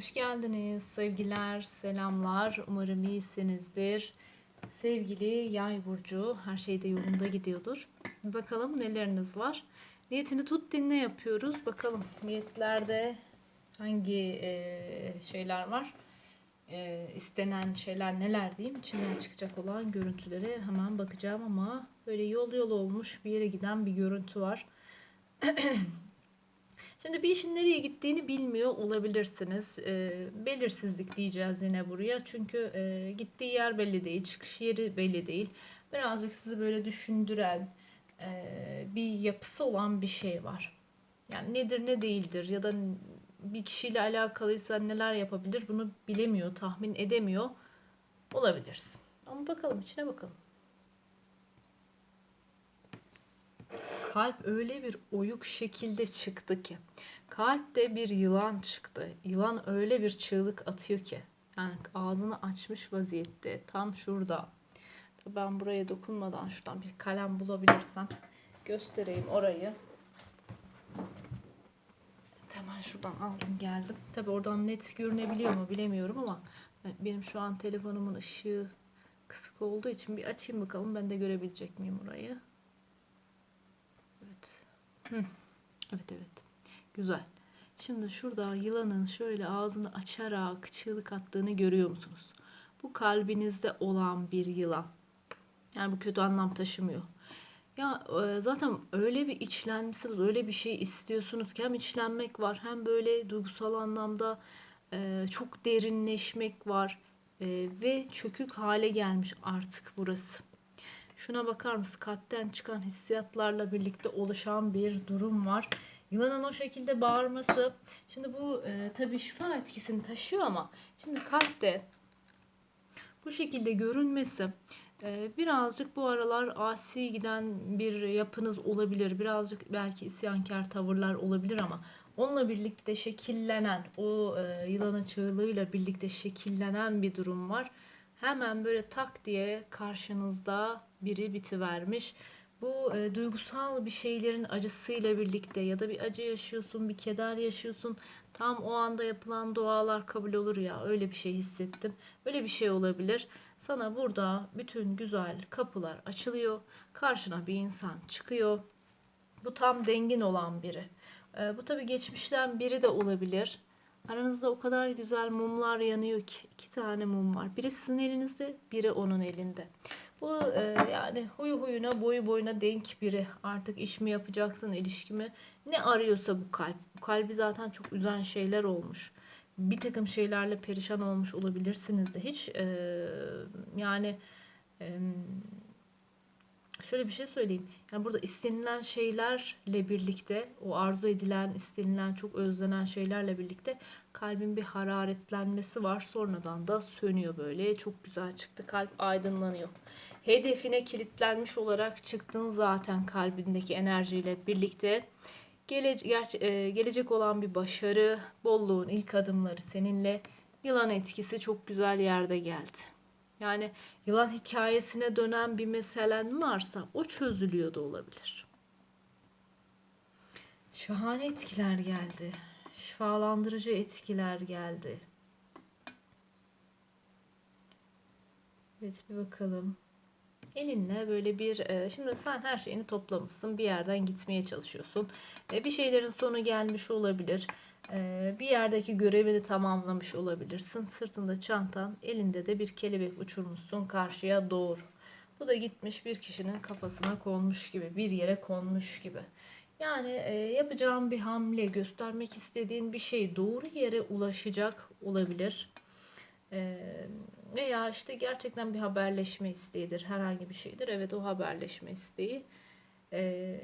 Hoş geldiniz sevgiler, selamlar. Umarım iyisinizdir. Sevgili Yay burcu, her şey de yolunda gidiyordur. Bakalım neleriniz var. Niyetini tut dinle yapıyoruz. Bakalım niyetlerde hangi e, şeyler var? E, istenen şeyler neler diyeyim. İçinden çıkacak olan görüntülere hemen bakacağım ama böyle yol yol olmuş bir yere giden bir görüntü var. Şimdi bir işin nereye gittiğini bilmiyor olabilirsiniz. E, belirsizlik diyeceğiz yine buraya. Çünkü e, gittiği yer belli değil, çıkış yeri belli değil. Birazcık sizi böyle düşündüren e, bir yapısı olan bir şey var. Yani nedir ne değildir ya da bir kişiyle alakalıysa neler yapabilir bunu bilemiyor, tahmin edemiyor olabilirsin. Ama bakalım içine bakalım. Kalp öyle bir oyuk şekilde çıktı ki. Kalpte bir yılan çıktı. Yılan öyle bir çığlık atıyor ki. Yani ağzını açmış vaziyette. Tam şurada. Ben buraya dokunmadan şuradan bir kalem bulabilirsem göstereyim orayı. Hemen şuradan aldım geldim. Tabi oradan net görünebiliyor mu bilemiyorum ama benim şu an telefonumun ışığı kısık olduğu için bir açayım bakalım ben de görebilecek miyim orayı. Evet evet. Güzel. Şimdi şurada yılanın şöyle ağzını açarak çığlık attığını görüyor musunuz? Bu kalbinizde olan bir yılan. Yani bu kötü anlam taşımıyor. Ya e, zaten öyle bir içlenmişsiniz, öyle bir şey istiyorsunuz ki hem içlenmek var hem böyle duygusal anlamda e, çok derinleşmek var e, ve çökük hale gelmiş artık burası. Şuna bakar mısın? Kalpten çıkan hissiyatlarla birlikte oluşan bir durum var. Yılanın o şekilde bağırması. Şimdi bu e, tabii şifa etkisini taşıyor ama şimdi kalpte bu şekilde görünmesi e, birazcık bu aralar asi giden bir yapınız olabilir. Birazcık belki isyankar tavırlar olabilir ama onunla birlikte şekillenen o e, yılanın çığlığıyla birlikte şekillenen bir durum var. Hemen böyle tak diye karşınızda biri bitivermiş. Bu e, duygusal bir şeylerin acısıyla birlikte ya da bir acı yaşıyorsun, bir keder yaşıyorsun. Tam o anda yapılan dualar kabul olur ya. Öyle bir şey hissettim. Öyle bir şey olabilir. Sana burada bütün güzel kapılar açılıyor. Karşına bir insan çıkıyor. Bu tam dengin olan biri. E, bu tabii geçmişten biri de olabilir. Aranızda o kadar güzel mumlar yanıyor ki iki tane mum var. Biri sizin elinizde, biri onun elinde. Bu e, yani huyu huyuna boyu boyuna denk biri. Artık iş mi yapacaksın, ilişki mi? Ne arıyorsa bu kalp. Bu kalbi zaten çok üzen şeyler olmuş. Bir takım şeylerle perişan olmuş olabilirsiniz de. Hiç e, yani e, şöyle bir şey söyleyeyim. Yani burada istenilen şeylerle birlikte o arzu edilen, istenilen, çok özlenen şeylerle birlikte kalbin bir hararetlenmesi var. Sonradan da sönüyor böyle. Çok güzel çıktı. Kalp aydınlanıyor. Hedefine kilitlenmiş olarak çıktın zaten kalbindeki enerjiyle birlikte. Gele, gerçi, e, gelecek olan bir başarı, bolluğun ilk adımları seninle. Yılan etkisi çok güzel yerde geldi. Yani yılan hikayesine dönen bir meselen varsa o çözülüyor da olabilir. Şahane etkiler geldi. Şifalandırıcı etkiler geldi. Evet bir bakalım. Elinle böyle bir e, şimdi sen her şeyini toplamışsın bir yerden gitmeye çalışıyorsun. E, bir şeylerin sonu gelmiş olabilir. E, bir yerdeki görevini tamamlamış olabilirsin. Sırtında çantan elinde de bir kelebek uçurmuşsun karşıya doğru. Bu da gitmiş bir kişinin kafasına konmuş gibi bir yere konmuş gibi. Yani e, yapacağın bir hamle göstermek istediğin bir şey doğru yere ulaşacak olabilir veya işte gerçekten bir haberleşme isteğidir. Herhangi bir şeydir. Evet o haberleşme isteği. E,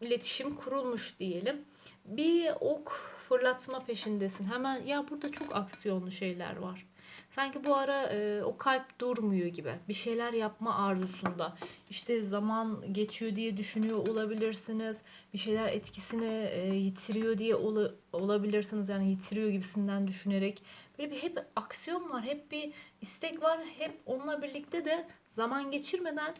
iletişim kurulmuş diyelim. Bir ok fırlatma peşindesin. Hemen ya burada çok aksiyonlu şeyler var. Sanki bu ara e, o kalp durmuyor gibi. Bir şeyler yapma arzusunda. İşte zaman geçiyor diye düşünüyor olabilirsiniz. Bir şeyler etkisini e, yitiriyor diye ol, olabilirsiniz. Yani yitiriyor gibisinden düşünerek. Böyle bir hep aksiyon var. Hep bir istek var. Hep onunla birlikte de zaman geçirmeden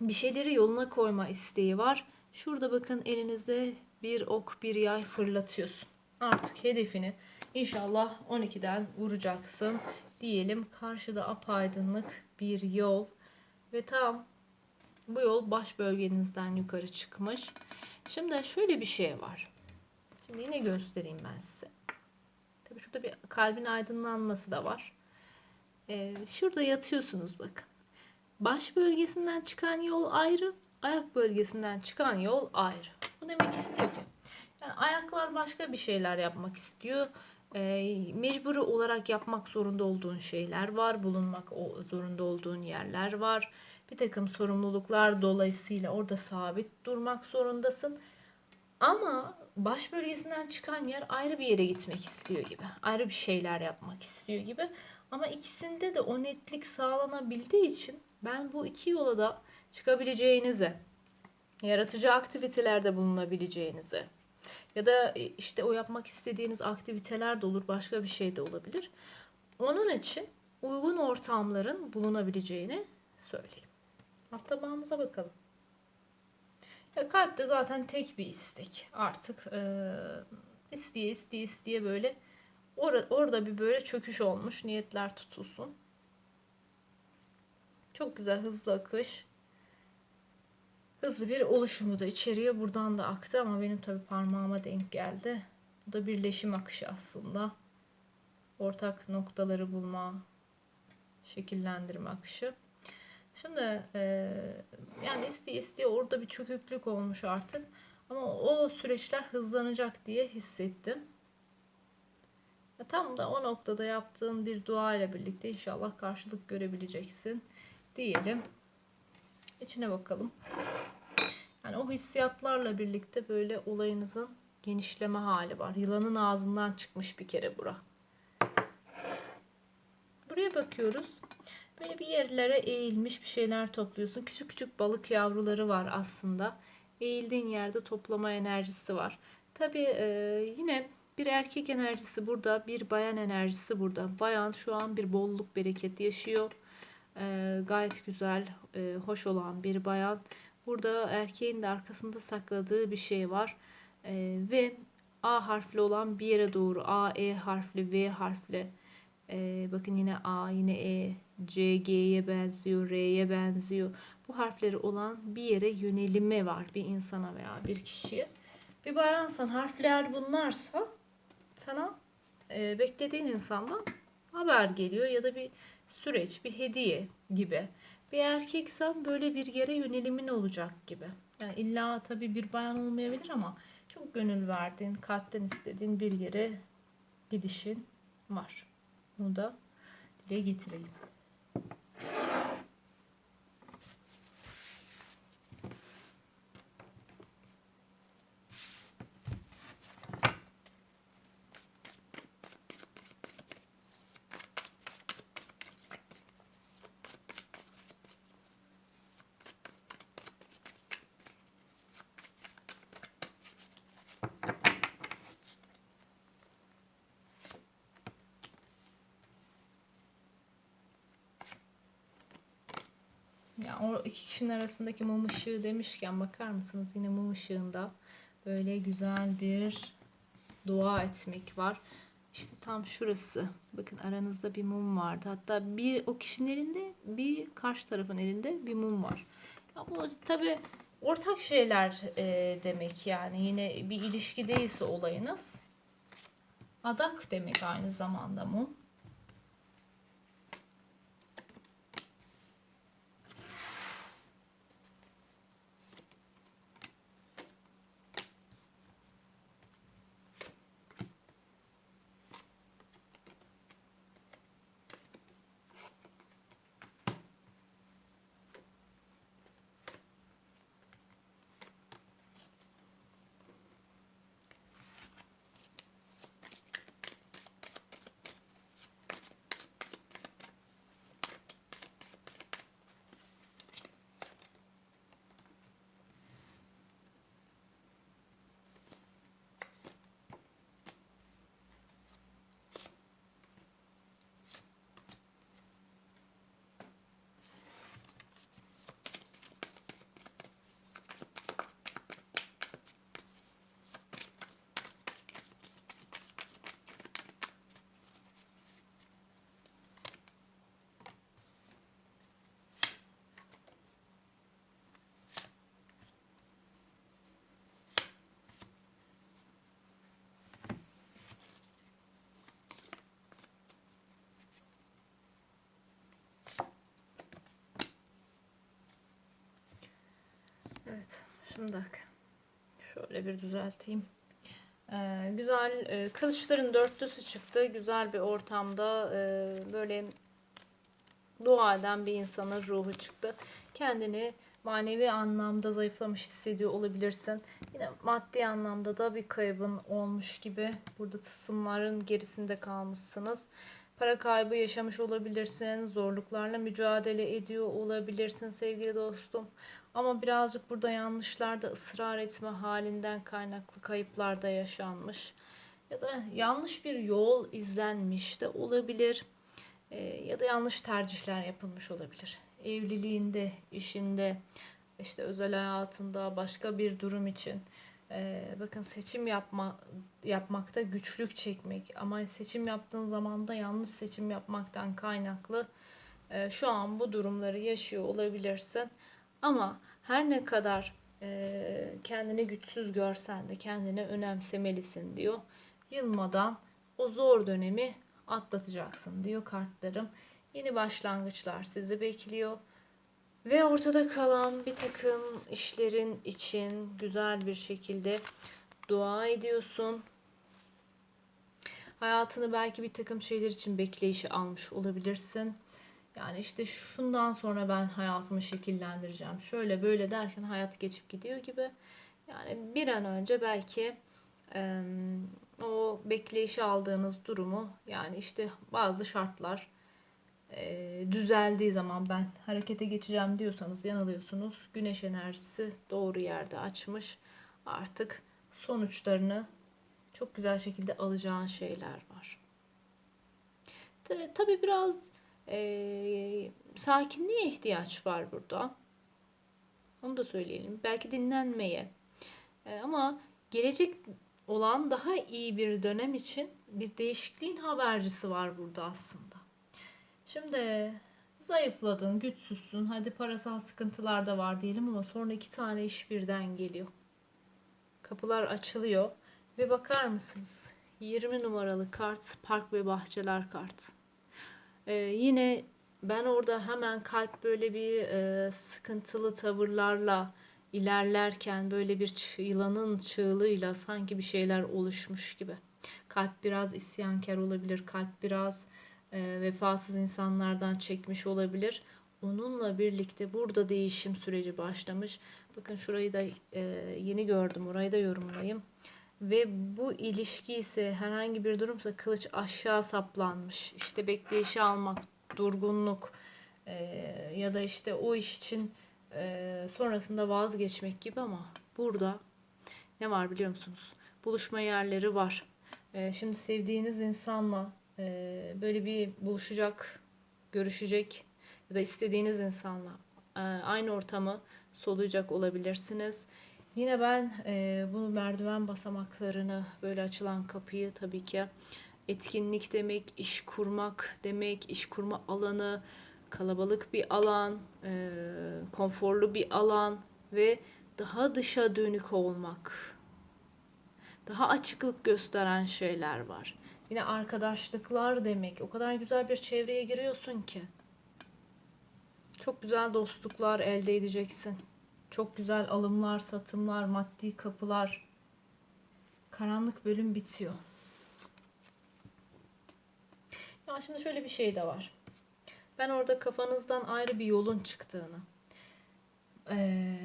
bir şeyleri yoluna koyma isteği var. Şurada bakın elinizde bir ok bir yay fırlatıyorsun. Artık hedefini İnşallah 12'den vuracaksın diyelim. Karşıda apaydınlık bir yol ve tam bu yol baş bölgenizden yukarı çıkmış. Şimdi şöyle bir şey var. Şimdi yine göstereyim ben size. Tabii şurada bir kalbin aydınlanması da var. Ee, şurada yatıyorsunuz bakın. Baş bölgesinden çıkan yol ayrı, ayak bölgesinden çıkan yol ayrı. Bu demek istiyor ki yani ayaklar başka bir şeyler yapmak istiyor. E, mecburi olarak yapmak zorunda olduğun şeyler var. Bulunmak zorunda olduğun yerler var. Bir takım sorumluluklar dolayısıyla orada sabit durmak zorundasın. Ama baş bölgesinden çıkan yer ayrı bir yere gitmek istiyor gibi. Ayrı bir şeyler yapmak istiyor gibi. Ama ikisinde de o netlik sağlanabildiği için ben bu iki yola da çıkabileceğinizi, yaratıcı aktivitelerde bulunabileceğinizi ya da e, işte o yapmak istediğiniz aktiviteler de olur, başka bir şey de olabilir. Onun için uygun ortamların bulunabileceğini söyleyeyim. Hatta bağımıza bakalım. Ya kalp de zaten tek bir istek. Artık e, isteye isteye isteye böyle or orada bir böyle çöküş olmuş. Niyetler tutulsun. Çok güzel hızlı akış. Hızlı bir oluşumu da içeriye buradan da aktı ama benim tabi parmağıma denk geldi. Bu da birleşim akışı aslında. Ortak noktaları bulma, şekillendirme akışı. Şimdi e, yani isteye isteye orada bir çöküklük olmuş artık. Ama o süreçler hızlanacak diye hissettim. Ya tam da o noktada yaptığın bir dua ile birlikte inşallah karşılık görebileceksin diyelim. İçine bakalım. Yani o hissiyatlarla birlikte böyle olayınızın genişleme hali var. Yılanın ağzından çıkmış bir kere bura. Buraya bakıyoruz. Böyle bir yerlere eğilmiş bir şeyler topluyorsun. Küçük küçük balık yavruları var aslında. Eğildiğin yerde toplama enerjisi var. Tabii e, yine bir erkek enerjisi burada, bir bayan enerjisi burada. Bayan şu an bir bolluk bereket yaşıyor. E, gayet güzel, e, hoş olan bir bayan. Burada erkeğin de arkasında sakladığı bir şey var. E, ve A harfli olan bir yere doğru A, E harfli, V harfli. E, bakın yine A, yine E, C, G'ye benziyor, R'ye benziyor. Bu harfleri olan bir yere yönelimi var bir insana veya bir kişiye. Bir bayansan harfler bunlarsa sana e, beklediğin insandan haber geliyor ya da bir süreç, bir hediye gibi. Bir erkeksen böyle bir yere yönelimin olacak gibi. Yani illa tabii bir bayan olmayabilir ama çok gönül verdiğin, kalpten istediğin bir yere gidişin var. Bunu da dile getireyim. Yani o iki kişinin arasındaki mum ışığı demişken bakar mısınız? Yine mum ışığında böyle güzel bir dua etmek var. İşte tam şurası. Bakın aranızda bir mum vardı. Hatta bir o kişinin elinde bir karşı tarafın elinde bir mum var. Ya bu tabi ortak şeyler e, demek yani. Yine bir ilişki değilse olayınız. Adak demek aynı zamanda mum. Şimdi bak. Şöyle bir düzelteyim. Ee, güzel e, kılıçların dörtlüsü çıktı. Güzel bir ortamda e, böyle dua bir insanın ruhu çıktı. Kendini manevi anlamda zayıflamış hissediyor olabilirsin. Yine maddi anlamda da bir kaybın olmuş gibi. Burada tısımların gerisinde kalmışsınız. Para kaybı yaşamış olabilirsin. Zorluklarla mücadele ediyor olabilirsin sevgili dostum. Ama birazcık burada yanlışlarda ısrar etme halinden kaynaklı kayıplar da yaşanmış. Ya da yanlış bir yol izlenmiş de olabilir. Ee, ya da yanlış tercihler yapılmış olabilir. Evliliğinde, işinde, işte özel hayatında başka bir durum için ee, bakın seçim yapma yapmakta güçlük çekmek ama seçim yaptığın zaman da yanlış seçim yapmaktan kaynaklı e, şu an bu durumları yaşıyor olabilirsin. Ama her ne kadar e, kendini güçsüz görsen de kendini önemsemelisin diyor. Yılmadan o zor dönemi atlatacaksın diyor kartlarım. Yeni başlangıçlar sizi bekliyor. Ve ortada kalan bir takım işlerin için güzel bir şekilde dua ediyorsun. Hayatını belki bir takım şeyler için bekleyişi almış olabilirsin. Yani işte şundan sonra ben hayatımı şekillendireceğim. Şöyle böyle derken hayat geçip gidiyor gibi. Yani bir an önce belki e, o bekleyişi aldığınız durumu yani işte bazı şartlar e, düzeldiği zaman ben harekete geçeceğim diyorsanız yanılıyorsunuz. Güneş enerjisi doğru yerde açmış. Artık sonuçlarını çok güzel şekilde alacağın şeyler var. Tabii biraz e, sakinliğe ihtiyaç var burada. Onu da söyleyelim. Belki dinlenmeye. E, ama gelecek olan daha iyi bir dönem için bir değişikliğin habercisi var burada aslında. Şimdi zayıfladın, güçsüzsün. Hadi parasal sıkıntılar da var diyelim ama sonra iki tane iş birden geliyor. Kapılar açılıyor ve bakar mısınız? 20 numaralı kart Park ve Bahçeler kart. Ee, yine ben orada hemen kalp böyle bir e, sıkıntılı tavırlarla ilerlerken böyle bir yılanın çığlığıyla sanki bir şeyler oluşmuş gibi. Kalp biraz isyankar olabilir. Kalp biraz e, vefasız insanlardan çekmiş olabilir. Onunla birlikte burada değişim süreci başlamış. Bakın şurayı da e, yeni gördüm. Orayı da yorumlayayım. Ve bu ilişki ise herhangi bir durumsa kılıç aşağı saplanmış. İşte bekleyişi almak, durgunluk e, ya da işte o iş için e, sonrasında vazgeçmek gibi ama burada ne var biliyor musunuz? Buluşma yerleri var. E, şimdi sevdiğiniz insanla e, böyle bir buluşacak, görüşecek ya da istediğiniz insanla e, aynı ortamı soluyacak olabilirsiniz. Yine ben e, bu merdiven basamaklarını böyle açılan kapıyı tabii ki etkinlik demek, iş kurmak demek, iş kurma alanı, kalabalık bir alan, e, konforlu bir alan ve daha dışa dönük olmak. Daha açıklık gösteren şeyler var. Yine arkadaşlıklar demek. O kadar güzel bir çevreye giriyorsun ki. Çok güzel dostluklar elde edeceksin. Çok güzel alımlar, satımlar, maddi kapılar. Karanlık bölüm bitiyor. Ya şimdi şöyle bir şey de var. Ben orada kafanızdan ayrı bir yolun çıktığını, e,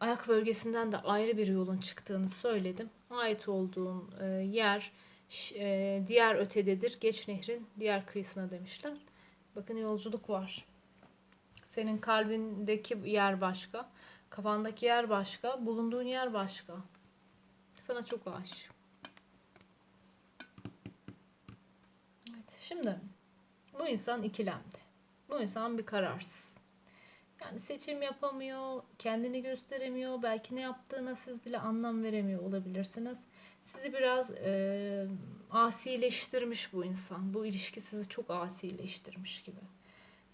ayak bölgesinden de ayrı bir yolun çıktığını söyledim. Ait olduğum e, yer e, diğer ötededir. Geç nehrin diğer kıyısına demişler. Bakın yolculuk var. Senin kalbindeki yer başka. Kafandaki yer başka. Bulunduğun yer başka. Sana çok aşık. Evet, şimdi bu insan ikilemde. Bu insan bir kararsız. Yani seçim yapamıyor, kendini gösteremiyor. Belki ne yaptığına siz bile anlam veremiyor olabilirsiniz. Sizi biraz e, asileştirmiş bu insan. Bu ilişki sizi çok asileştirmiş gibi.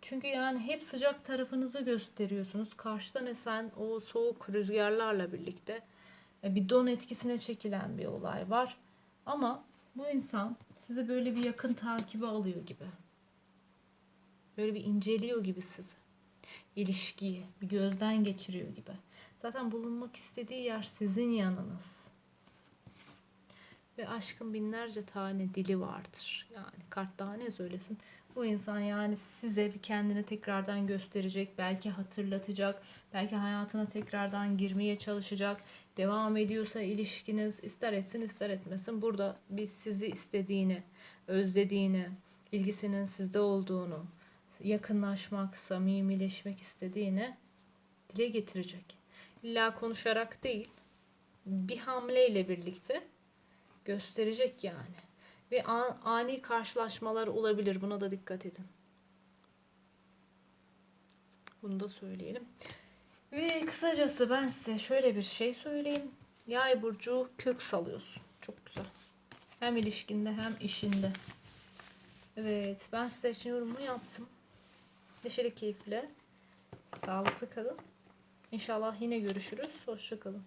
Çünkü yani hep sıcak tarafınızı gösteriyorsunuz. Karşıdan esen o soğuk rüzgarlarla birlikte e, bir don etkisine çekilen bir olay var. Ama bu insan sizi böyle bir yakın takibi alıyor gibi. Böyle bir inceliyor gibi sizi. İlişkiyi bir gözden geçiriyor gibi. Zaten bulunmak istediği yer sizin yanınız. Ve aşkın binlerce tane dili vardır. Yani kart daha ne söylesin? Bu insan yani size bir kendini tekrardan gösterecek, belki hatırlatacak, belki hayatına tekrardan girmeye çalışacak. Devam ediyorsa ilişkiniz ister etsin ister etmesin burada bir sizi istediğini, özlediğini, ilgisinin sizde olduğunu, yakınlaşmak, samimileşmek istediğini dile getirecek. İlla konuşarak değil, bir hamleyle birlikte gösterecek yani. Ve an- ani karşılaşmalar olabilir. Buna da dikkat edin. Bunu da söyleyelim. Ve kısacası ben size şöyle bir şey söyleyeyim. Yay burcu kök salıyorsun. Çok güzel. Hem ilişkinde hem işinde. Evet ben size için yorumumu yaptım. Neşeli keyifle. Sağlıklı kalın. İnşallah yine görüşürüz. Hoşça kalın.